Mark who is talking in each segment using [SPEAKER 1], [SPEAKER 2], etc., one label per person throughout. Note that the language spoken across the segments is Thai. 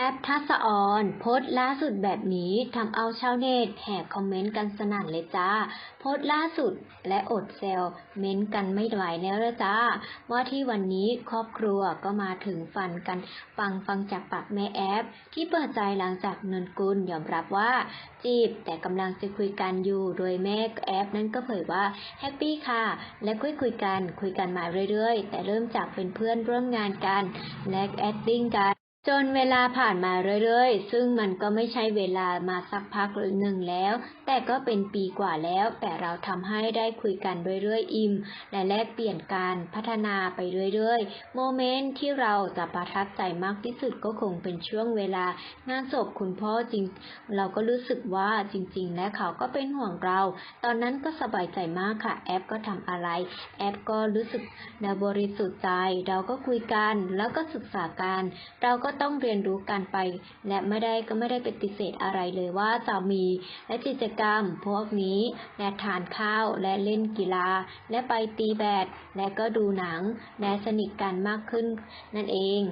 [SPEAKER 1] แอปทัศออนโพสต์ล่าสุดแบบนี้ทำเอาชาวเน็ตแห่คอมเมนต์กันสนั่นเลยจ้า โพสต์ล่าสุดและอดเซลเม้นต์กันไม่ไหวแล้วละจ้า ว่าที่วันนี้ครอบครัวก็มาถึงฟันกันฟังฟังจากปากแม่แอป ที่เปิดใจหลังจากนนกุลยอมรับว่า จีบแต่กำลังจะคุยกันอยู่โดยแม่แอปนั้นก็เผยว่าแฮปปี้ค่ะ และคุยคุยกันคุยกันมาเรื่อยๆ แต่เริ่มจากเป็นเพื่อนร่วมงานกัน และแอดดิ้งกัน จนเวลาผ่านมาเรื่อยๆ ซึ่งมันก็ไม่ใช่เวลามาสักพักหนึ่งแล้ว แต่ก็เป็นปีกว่าแล้ว แต่เราทำให้ได้คุยกันเรื่อยๆ อิ่ม และแลกเปลี่ยนการพัฒนาไปเรื่อยๆ โมเมนต์ที่เราจะประทับใจมากที่สุดก็คงเป็นช่วงเวลางานศพคุณพ่อจริง เราก็รู้สึกว่าจริงๆ และเขาก็เป็นห่วงเรา ตอนนั้นก็สบายใจมากค่ะ แอปก็ทำอะไร แอปก็รู้สึกนบริสุทธิ์ใจ เราก็คุยกัน แล้วก็ศึกษากัน เราก็ต้องเรียนรู้กันไป และไม่ได้ก็ไม่ได้ปฏิเสธอะไรเลยว่าจะมีและกิจกรรมพวกนี้และทานข้าวและเล่นกีฬา และไปตีแบดและก็ดูหนัง และสนิทกันมากขึ้นนั่นเอง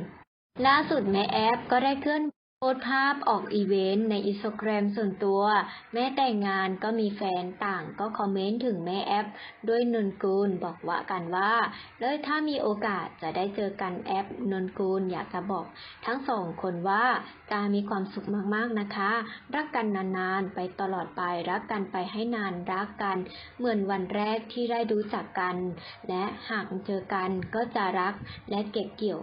[SPEAKER 1] ล่าสุดแม่แอปก็ได้เคลื่อน โพสภาพออกอีเวนต์ในอินสตาแกรมส่วนตัว แม่แต่งงานก็มีแฟนต่างก็คอมเมนต์ถึงแม่แอปด้วยนนกูลบอกว่ากันว่า เลยถ้ามีโอกาสจะได้เจอกันแอปนนกูลอยากจะบอก ทั้งสองคนว่าการมีความสุขมากๆนะคะ รักกันนานๆ ไปตลอดไปรักกันไปให้นานรักกัน เหมือนวันแรกที่ได้รู้จักกัน และหากเจอกันก็จะรักและเก็บเกี่ยว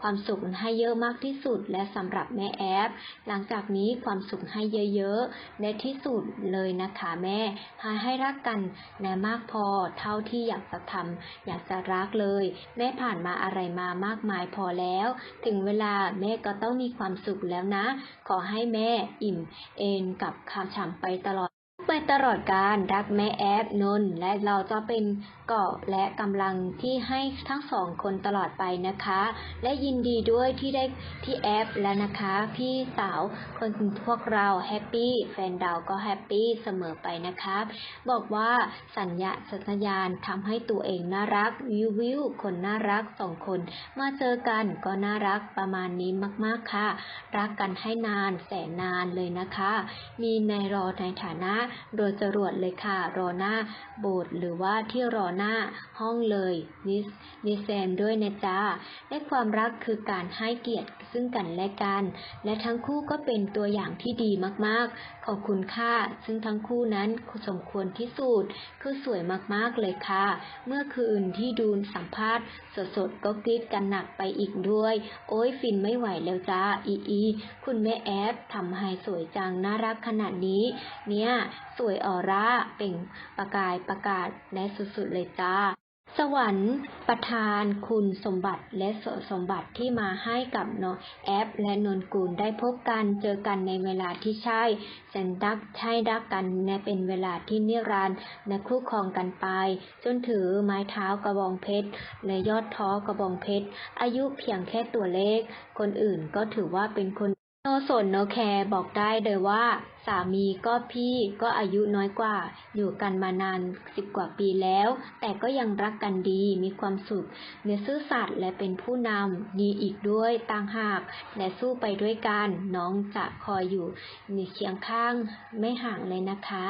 [SPEAKER 1] ความสุขให้เยอะมากที่สุดและสำหรับแม่แอป หลังจากนี้ความสุขให้เยอะๆ ในที่สุดเลยนะคะแม่ให้ให้รักกันนะมากพอเท่าที่อยากจะทำอยากจะรักเลย แม่ผ่านมาอะไรมามากมายพอแล้ว ถึงเวลาแม่ก็ต้องมีความสุขแล้วนะ ขอให้แม่อิ่มเอนกับคำฉ่ำไปตลอด ไปตลอดการรักแม่แอปนนท์และเราจะเป็นเกาะและกำลังที่ให้ทั้งสองคนตลอดไปนะคะ และยินดีด้วยที่ได้ที่แอปแล้วนะคะ พี่สาวคนพวกเราแฮปปี้แฟนเราก็แฮปปี้เสมอไปนะครับบอกว่าสัญญาสัญญาณทำให้ตัวเองน่ารักวิววิวคนน่ารักสองคน มาเจอกันก็น่ารักประมาณนี้มากๆค่ะ รักกันให้นานแสนนานเลยนะคะ มีในรอในฐานะโดยจรวดเลยค่ะ รอหน้าโบสถ์หรือว่าที่รอหน้าห้องเลยนิสนิแซมด้วยนะจ๊ะและความรักคือการให้เกียรติซึ่งกันและกัน และทั้งคู่ก็เป็นตัวอย่างที่ดีมากๆ ขอบคุณค่ะซึ่งทั้งคู่นั้นสมควรที่สุดคือสวยมากๆเลยค่ะ เมื่อคืนที่ดูสัมภาษณ์สดๆก็กรี๊ดกันหนักไปอีกด้วย โอ้ยฟินไม่ไหวแล้วจ้าอีอีคุณแม่แอฟทำให้สวยจังน่ารักขนาดนี้ เนี่ย สวยออร่าเปล่งประกายประกาศและสุดๆเลยจ้า สวรรค์ประทานคุณสมบัติและสสมบัติที่มาให้กับน้องแอปและนนกุลได้พบกันเจอกันในเวลาที่ใช่แสนรักใช่รักกันในเป็นเวลาที่นิรันดร์และคู่ครองกันไป จนถือไม้เท้ากระบองเพชรและยอดท้อกระบองเพชรอายุเพียงแค่ตัวเลข คนอื่นก็ถือว่าเป็นคน โนสนโนแคร์บอกได้เลยว่า สามีก็พี่ก็อายุน้อยกว่า อยู่กันมานานสิบกว่าปีแล้ว แต่ก็ยังรักกันดีมีความสุขเนื้อซื่อสัตย์และเป็นผู้นำดีอีกด้วยต่างหาก และสู้ไปด้วยกัน น้องจะคอยอยู่ในเคียงข้างไม่ห่างเลยนะคะ